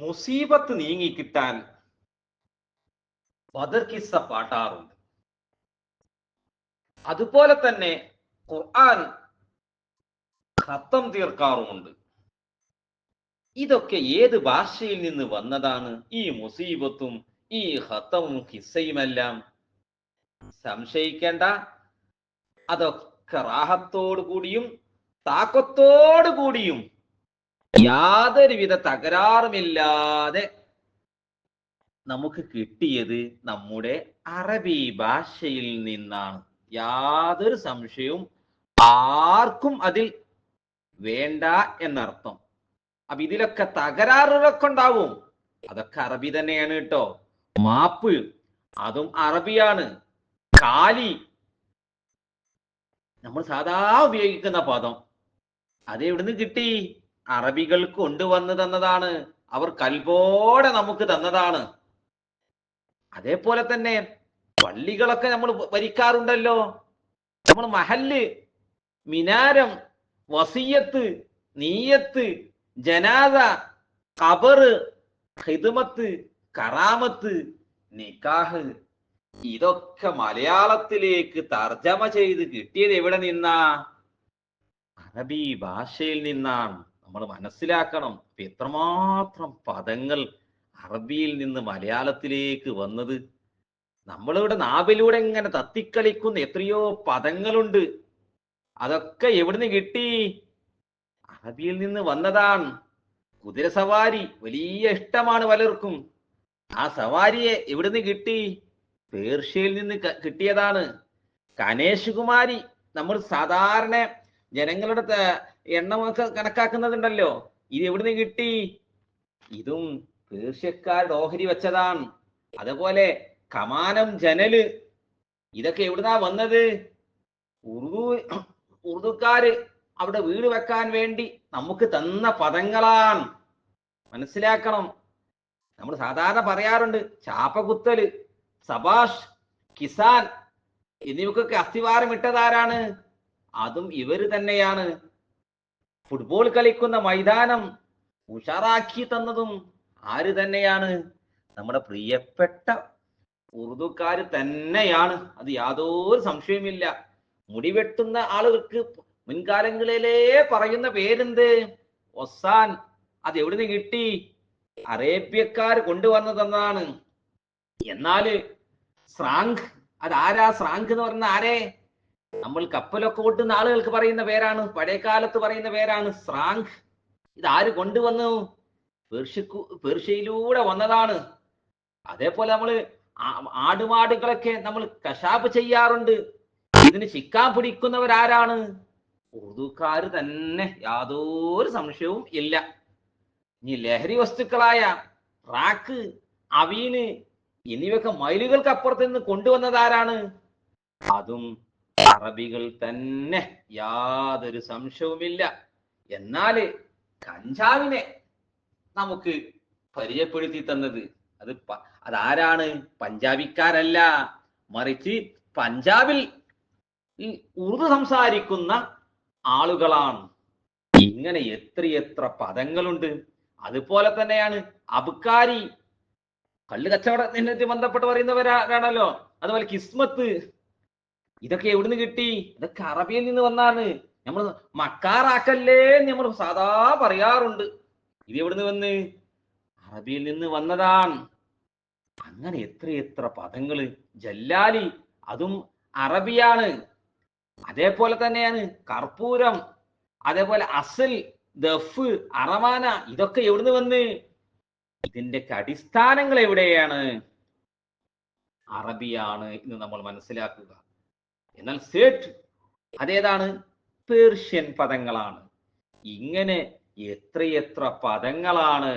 മുസീബത്ത് നീങ്ങി കിട്ടാൻ ബദർ കിസ്സ പാട്ടാറുണ്ട്. അതുപോലെ തന്നെ ഖുർആൻ ഖത്തം തീർക്കാറുമുണ്ട്. ഇതൊക്കെ ഏത് ഭാഷയിൽ നിന്ന് വന്നതാണ്? ഈ മുസീബത്തും ഈ ഖത്തവും ഹിസ്സയുമെല്ലാം സംശയിക്കേണ്ട അതൊക്കെ റാഹത്തോടു കൂടിയും താക്കത്തോടു കൂടിയും യാതൊരുവിധ തകരാറുമില്ലാതെ നമുക്ക് കിട്ടിയത് നമ്മുടെ അറബി ഭാഷയിൽ നിന്നാണ്. യാതൊരു സംശയവും ആർക്കും അതിൽ വേണ്ട എന്നർത്ഥം. അപ്പൊ ഇതിലൊക്കെ തകരാറുകളൊക്കെ ഉണ്ടാവും. അതൊക്കെ അറബി തന്നെയാണ് കേട്ടോ. മാപ്പ്. അതും അറബിയാണ്. കാലി. നമ്മൾ സാധാ ഉപയോഗിക്കുന്ന പദം. അത് എവിടുന്ന് കിട്ടി? അറബികൾ കൊണ്ടുവന്ന് തന്നതാണ്. അവർ കൽബോടെ നമുക്ക് തന്നതാണ്. അതേപോലെ തന്നെ പള്ളികളൊക്കെ നമ്മൾ ഭരിക്കാറുണ്ടല്ലോ നമ്മൾ മഹല്ല് മിനാരം വസീയത്ത് നീയത്ത് ജനാദ കബറ് ഹിദുമത്ത് കറാമത്ത് നിക്കാഹ് ഇതൊക്കെ മലയാളത്തിലേക്ക് തർജമ ചെയ്ത് കിട്ടിയത് എവിടെ നിന്നാ? അറബി ഭാഷയിൽ നിന്നാണ്. നമ്മൾ മനസ്സിലാക്കണം. എത്രമാത്രം പദങ്ങൾ അറബിയിൽ നിന്ന് മലയാളത്തിലേക്ക് വന്നത്. നമ്മളിവിടെ നാവിലൂടെ ഇങ്ങനെ തത്തിക്കളിക്കുന്ന എത്രയോ പദങ്ങളുണ്ട്. അതൊക്കെ എവിടുന്ന് കിട്ടി? അറബിയിൽ നിന്ന് വന്നതാണ്. കുതിര സവാരി വലിയ ഇഷ്ടമാണ് പലർക്കും. ആ സവാരിയെ എവിടുന്ന് കിട്ടി? പേർഷ്യയിൽ നിന്ന് കിട്ടിയതാണ്. കനേഷ് കുമാരി നമ്മൾ സാധാരണ ജനങ്ങളുടെ എണ്ണമൊക്കെ കണക്കാക്കുന്നതുണ്ടല്ലോ. ഇത് എവിടുന്ന് കിട്ടി? ഇതും പേർഷ്യക്കാരുടെ ഓഹരി വെച്ചതാണ്. അതുപോലെ കമാനം ജനൽ. ഇതൊക്കെ എവിടുന്നാ വന്നത്? ഉറുദു ഉറുദുക്കാര് അവിടെ വീട് വെക്കാൻ വേണ്ടി നമുക്ക് തന്ന പദങ്ങളാണ്. മനസ്സിലാക്കണം. നമ്മൾ സാധാരണ പറയാറുണ്ട് ചാപ്പകുത്തൽ സബാഷ് കിസാൻ എന്നിവക്കൊക്കെ അസ്ഥിവാരം ഇട്ടതാരാണ്? അതും ഇവർ തന്നെയാണ്. ഫുട്ബോൾ കളിക്കുന്ന മൈതാനം ഉഷാറാക്കി തന്നതും ആര് തന്നെയാണ്? നമ്മുടെ പ്രിയപ്പെട്ട ഉറുദുക്കാർ തന്നെയാണ്. അത് യാതൊരു സംശയമില്ല മുടിവെട്ടുന്ന ആളുകൾക്ക് മുൻകാലങ്ങളിലേ പറയുന്ന പേരെന്ത്? ഒസാൻ. അത് എവിടെ നിന്ന് കിട്ടി? അറേബ്യക്കാർ കൊണ്ടുവന്നതെന്നാണ്. എന്നാൽ സ്രാങ്ക് അത് ആരാ സ്രാങ്ക് എന്ന് പറയുന്ന ആരേ? നമ്മൾ കപ്പലൊക്കെ ഓട്ടുന്ന ആളുകൾക്ക് പറയുന്ന പേരാണ് പഴയ കാലത്ത് പറയുന്ന പേരാണ് സ്രാങ്ക് ഇത് ആര് കൊണ്ടുവന്നു? പേർഷ്യക്കു പേർഷ്യയിലൂടെ വന്നതാണ്. അതേപോലെ നമ്മൾ ആടുമാടുകളൊക്കെ നമ്മൾ കശാപ്പ് ചെയ്യാറുണ്ട്. ഇതിന് ചിക്കാൻ പിടിക്കുന്നവരാരാണ്? ഉറുദുക്കാര് തന്നെ. യാതൊരു സംശയവും ഇല്ല. ഇനി ലഹരി വസ്തുക്കളായ റാക്ക് അവീന് എന്നിവയൊക്കെ മൈലുകൾക്ക് അപ്പുറത്ത് നിന്ന് കൊണ്ടുവന്നതാരാണ്? അതും അറബികൾ തന്നെ യാതൊരു സംശയവുമില്ല. എന്നാൽ കഞ്ചാവിനെ നമുക്ക് പരിചയപ്പെടുത്തി തന്നത്. അത് അതാരാണ്? പഞ്ചാബിക്കാരല്ല. മറിച്ച് പഞ്ചാബിൽ ഈ ഉറുദു സംസാരിക്കുന്ന ആളുകളാണ്. ഇങ്ങനെ എത്രയെത്ര പദങ്ങളുണ്ട്. അതുപോലെ തന്നെയാണ് അബുക്കാരി കച്ചവട നിന്നെത്തി ബന്ധപ്പെട്ട് പറയുന്നവരാണല്ലോ അതുപോലെ കിസ്മത്ത്. ഇതൊക്കെ എവിടുന്ന് കിട്ടി? ഇതൊക്കെ അറബിയിൽ നിന്ന് വന്നാണ്. നമ്മൾ മക്കാറാക്കല്ലേ നമ്മൾ സാധാ പറയാറുണ്ട്. ഇത് എവിടുന്ന് വന്ന്? അറബിയിൽ നിന്ന് വന്നതാണ്. അങ്ങനെ എത്ര എത്ര പദങ്ങൾ. ജല്ലാലി അതും അറബിയാണ്. അതേപോലെ തന്നെയാണ് കർപ്പൂരം അതേപോലെ അസൽ ദഫ് അറമാന ഇതൊക്കെ എവിടുന്ന് വന്ന്? ഇതിന്റെ അടിസ്ഥാനങ്ങൾ എവിടെയാണ്? അറബിയാണ് എന്ന് നമ്മൾ മനസ്സിലാക്കുക. എന്നാൽ സേട്ട് അതേതാണ്? പേർഷ്യൻ പദങ്ങളാണ്. ഇങ്ങനെ എത്രയെത്ര പദങ്ങളാണ്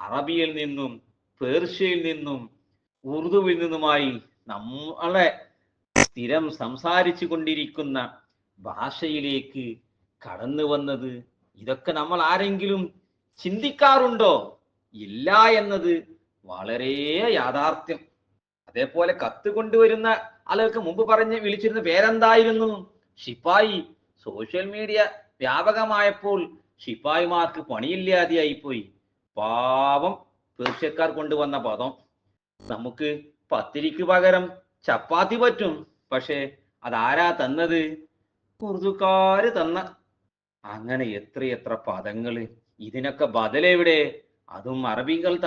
അറബിയിൽ നിന്നും പേർഷ്യയിൽ നിന്നും ഉറുദുവിൽ നിന്നുമായി നമ്മളെ സ്ഥിരം സംസാരിച്ചു കൊണ്ടിരിക്കുന്ന ഭാഷയിലേക്ക് കടന്നു വന്നത് ഇതൊക്കെ നമ്മൾ ആരെങ്കിലും ചിന്തിക്കാറുണ്ടോ? ഇല്ല എന്നത് വളരെ യാഥാർത്ഥ്യം. അതേപോലെ കത്ത് കൊണ്ടുവരുന്ന ആളുകൾക്ക് മുമ്പ് പറഞ്ഞ് വിളിച്ചിരുന്ന പേരെന്തായിരുന്നു? ഷിപ്പായി സോഷ്യൽ മീഡിയ വ്യാപകമായപ്പോൾ ഷിപ്പായിമാർക്ക് പണിയില്ലാതെയായി പോയി പാവം പേർഷ്യക്കാർ കൊണ്ടുവന്ന പദം. നമുക്ക് പത്തിരിക്ക് പകരം ചപ്പാത്തി പറ്റും. പക്ഷേ അതാരാ തന്നത്? ഉറുദുക്കാര് തന്ന. അങ്ങനെ എത്രയെത്ര പദങ്ങൾ. ഇതിനൊക്കെ ബദലെവിടെ? അതും അറബികൾ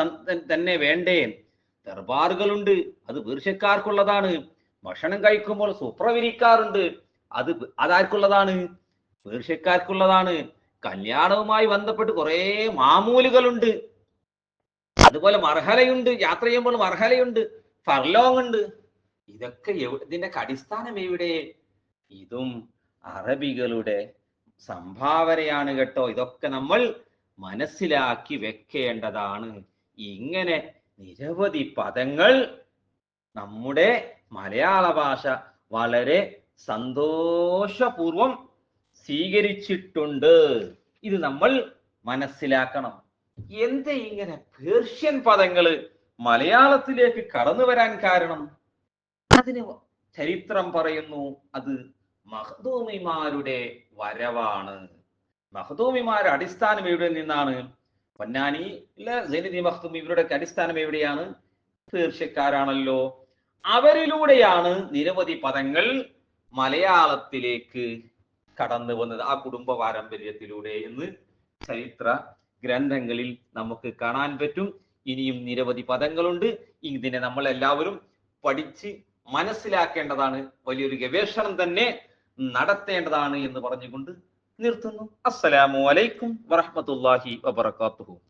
തന്നെ വേണ്ടേ? ദർബാറുകളുണ്ട്. അത് പേർഷ്യക്കാർക്കുള്ളതാണ്. ഭക്ഷണം കഴിക്കുമ്പോൾ സുപ്ര വിരിക്കാറുണ്ട് അത് അതാർക്കുള്ളതാണ്? പേർഷ്യക്കാർക്കുള്ളതാണ് കല്യാണവുമായി ബന്ധപ്പെട്ട് കുറേ മാമൂലുകളുണ്ട്. അതുപോലെ മർഹലയുണ്ട്. യാത്ര ചെയ്യുമ്പോൾ മർഹലയുണ്ട്. ഫർലോങ് ഉണ്ട് ഇതൊക്കെ ഇതിന്റെ അടിസ്ഥാനം എവിടെ? ഇതും അറബികളുടെ സംഭാവനയാണ് കേട്ടോ. ഇതൊക്കെ നമ്മൾ മനസ്സിലാക്കി വെക്കേണ്ടതാണ്. ഇങ്ങനെ നിരവധി പദങ്ങൾ നമ്മുടെ മലയാള ഭാഷ വളരെ സന്തോഷപൂർവം സ്വീകരിച്ചിട്ടുണ്ട്. ഇത് നമ്മൾ മനസ്സിലാക്കണം. എന്ത് ഇങ്ങനെ പേർഷ്യൻ പദങ്ങൾ മലയാളത്തിലേക്ക് കടന്നു വരാൻ കാരണം? അതിന് ചരിത്രം പറയുന്നു അത് മഹദൂമിമാരുടെ വരവാണ്. മഹദൂമിമാരുടെ അടിസ്ഥാനം എവിടെ നിന്നാണ്? പൊന്നാനി ജനിതി മഹദൂമി ഇവരുടെ അടിസ്ഥാനം എവിടെയാണ്? പേർഷ്യക്കാരാണല്ലോ. അവരിലൂടെയാണ് നിരവധി പദങ്ങൾ മലയാളത്തിലേക്ക് കടന്നു വന്നത്. ആ കുടുംബ പാരമ്പര്യത്തിലൂടെ എന്ന് ചരിത്ര ഗ്രന്ഥങ്ങളിൽ നമുക്ക് കാണാൻ പറ്റും. ഇനിയും നിരവധി പദങ്ങളുണ്ട്. ഇതിനെ നമ്മൾ എല്ലാവരും പഠിച്ച് മനസ്സിലാക്കേണ്ടതാണ്. വലിയൊരു ഗവേഷണം തന്നെ നടത്തേണ്ടതാണ് എന്ന് പറഞ്ഞുകൊണ്ട് നിർത്തുന്നു. അസ്സലാമു അലൈക്കും വറഹ്മത്തുള്ളാഹി വബറകാതുഹു